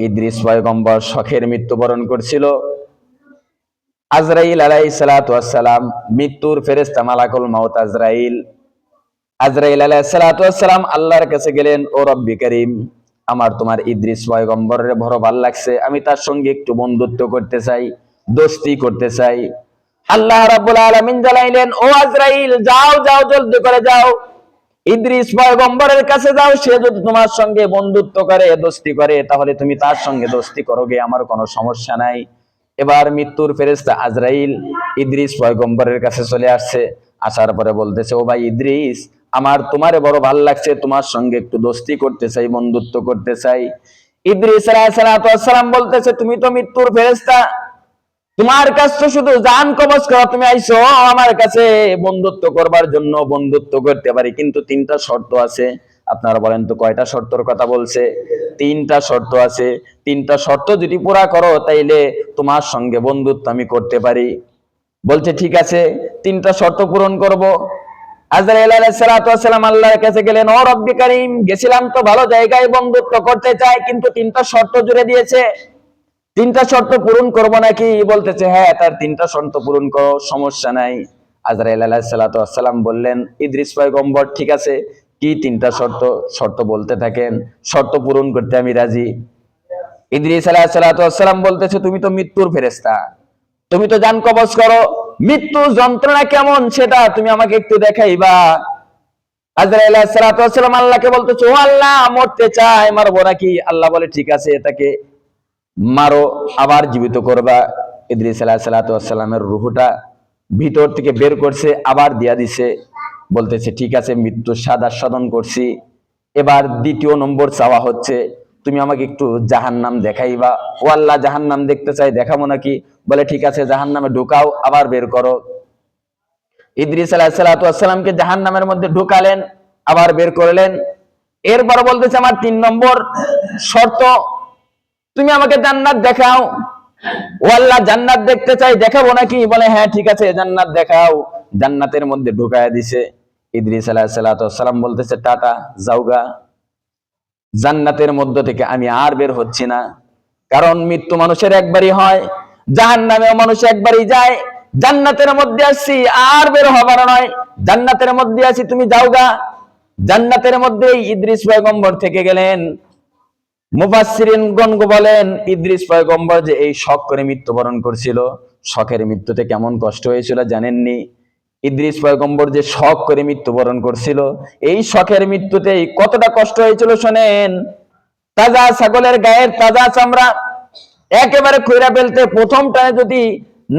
ইদ্রিস পয়গম্বর শখের মৃত্যুবরণ করছিল। আজরাইল আলাই সালাম মৃত্যুর ফেরেস্তা মালাকুল মাউত আজরাইল। আজরাইল আলাই সালাম আল্লাহর কাছে গেলেন, ও রব্বি করিম, আমার তোমার ইদ্রিস পয়গম্বরের বড় ভালো লাগছে। আমি তার সঙ্গে একটু বন্ধুত্ব করতে চাই, দোস্তি করতে চাই। আল্লাহ রাব্বুল আলামিন জানাইলেন, ও আজরাইল, যাও যাও, জলদি করে যাও। ইদ্রিস পয়গম্বরের কাছে যাও, সে যদি তোমার সঙ্গে বন্ধুত্ব করে, দোস্তি করে, তাহলে তুমি তার সঙ্গে দোস্তি করো গে, আমার কোনো সমস্যা নাই। এবার মৃত্যুর ফেরেস্তা আজরাইল ইদ্রিস পয়গম্বরের কাছে চলে আসছে, আসার পরে বলতেছে, ও ভাই ইদ্রিস, আমার তোমারে বড় ভালো লাগছে, তোমার সঙ্গে একটু দোস্তি করতে চাই, বন্ধুত্ব করতে চাই। ইদ্রিস সালাম বলতেছে, তুমি তো মৃত্যুর ফেরেস্তা তোমার কাছে তো শুধু জান কবজ করা, তুমি আইছো আমার কাছে বন্ধুত্ব করবার জন্য বন্ধুত্ব করতে পারি। কিন্তু তিনটা শর্ত আছে। আপনারা বলেন তো, কয়টা শর্তর কথা বলছে? তিনটা শর্ত আছে। তিনটা শর্ত যদি পুরা করো, তাইলে তোমার সঙ্গে বন্ধুত্ব আমি করতে পারি। বলছে, ঠিক আছে, তিনটা শর্ত পূরণ করব। আজরাইল আলাইহিস সালাতু ওয়াসসালাম আল্লাহর কাছে গেলেন, ও রব্বি করিম, গেছিলাম তো ভালো জায়গায় বন্ধুত্ব করতে চাই, কিন্তু তিনটা শর্ত জুড়ে দিয়েছে। তিনটা শর্ত পূরণ করব নাকি? বলতেছে হ্যাঁ তার তিনটা শর্ত পূরণ করো, সমস্যা নাই। আজরাইল আলাইহিসসালাম বললেন, ইদ্রিস পয়গম্বর, ঠিক আছে, কি তিনটা শর্ত? শর্ত বলতে থাকেন, শর্ত পূরণ করতে আমি রাজি। ইদ্রিস আলাইহিসসালাম বলতেছে, তুমি তো মৃত্যুর ফেরেশতা। তুমি তো জান কবজ করো। মৃত্যু যন্ত্রণা কেমন সেটা তুমি আমাকে একটু দেখাইবা। আজরাইল আলাইহিসসালাম আল্লাহকে বলতেছে, ও আল্লাহ, মরতে চায় মারবো নাকি? আল্লাহ বলে, ঠিক আছে, এটাকে মারো, আবার জীবিত করবা। ইদ্রিস আলাহ সালাতামের রুহুটা ভিতর থেকে বের করছে, আবার দিয়া দিছে। বলতেছে, ঠিক আছে, মৃত্যু স্বাদ আস্বাদন করছি। এবার দ্বিতীয় নম্বর চাওয়া হচ্ছে, তুমি আমাকে একটু জাহান নাম দেখাইবা। ও আল্লাহ জাহান নাম দেখতে চাই, দেখাবো নাকি? বলে, ঠিক আছে জাহান নামে ঢুকাও, আবার বের করো। ইদ্রিস আলাহ সালাতামকে জাহান নামের মধ্যে ঢুকালেন, আবার বের করলেন। এরপর বলতেছে, আমার তিন নম্বর শর্ত তুমি আমাকে জান্নাত দেখাও। ও আল্লাহ জান্নাত দেখতে চাই, দেখাবো নাকি? বলে হ্যাঁ ঠিক আছে, জান্নাত দেখাও। জান্নাতের মধ্যে ঢুকায় দিছে। ইদ্রিস আলাহিসাল্লাম বলতেছে, টাটা যাওগা জান্নাতের মধ্য থেকে আমি আর বের হচ্ছি না। কারণ মৃত্যু মানুষের একবারই হয় জাহান নামেও মানুষ একবারই যায়। জান্নাতের মধ্যে আসছি, আর বের হবার নয়। জান্নাতের মধ্যে আছি, তুমি যাওগা জান্নাতের মধ্যে ইদ্রিস পয়গম্বর থেকে গেলেন। মুফাসসিরিন গণগ বলেন, ইদ্রিস পয়গম্বর যে এই শখ করে মৃত্যুবরণ করছিল, শখের মৃত্যুতে কেমন কষ্ট হয়েছিল জানেননি? ইদ্রিস পয়গম্বর যে শখ করে মৃত্যুবরণ করছিল, এই শখের মৃত্যুতেই কতটা কষ্ট হয়েছিল শোনেন? তাজা ছাগলের গায়ের তাজা চামড়া একেবারে খৈরা ফেলতে প্রথম টানে যদি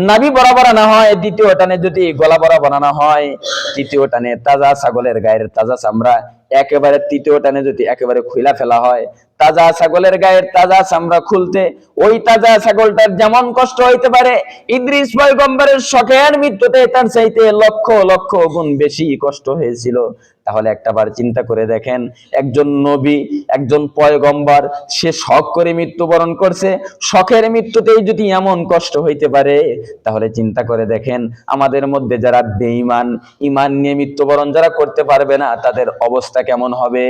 নাভি বরাবর না হয়, দ্বিতীয় টানে যদি গলা বরাবর আনা হয়, তৃতীয় টানে তাজা ছাগলের গায়ের তাজা চামড়া একেবারে তৃতীয় টানে যদি একেবারে খুইলা ফেলা হয় তাজা ছাগলের গায়ের তাজা চামড়া খুলতে, ওই তাজা ছাগলটার যেমন কষ্ট হইতে পারে, ইদ্রিস পয়গম্বরের শখের মৃত্যুতে তার চাইতে লক্ষ লক্ষ গুণ বেশি কষ্ট হয়েছিল। তাহলে একটা বার চিন্তা করে দেখেন, একজন নবী, একজন পয়গম্বর, সে শখ করে মৃত্যুবরণ করছে, শখের মৃত্যুতেই যদি এমন কষ্ট হইতে পারে, তাহলে চিন্তা করে দেখেন, আমাদের মধ্যে যারা বেঈমান ইমান নিয়ে মৃত্যুবরণ যারা করতে পারবে না, তাদের অবস্থা কেমন হবে?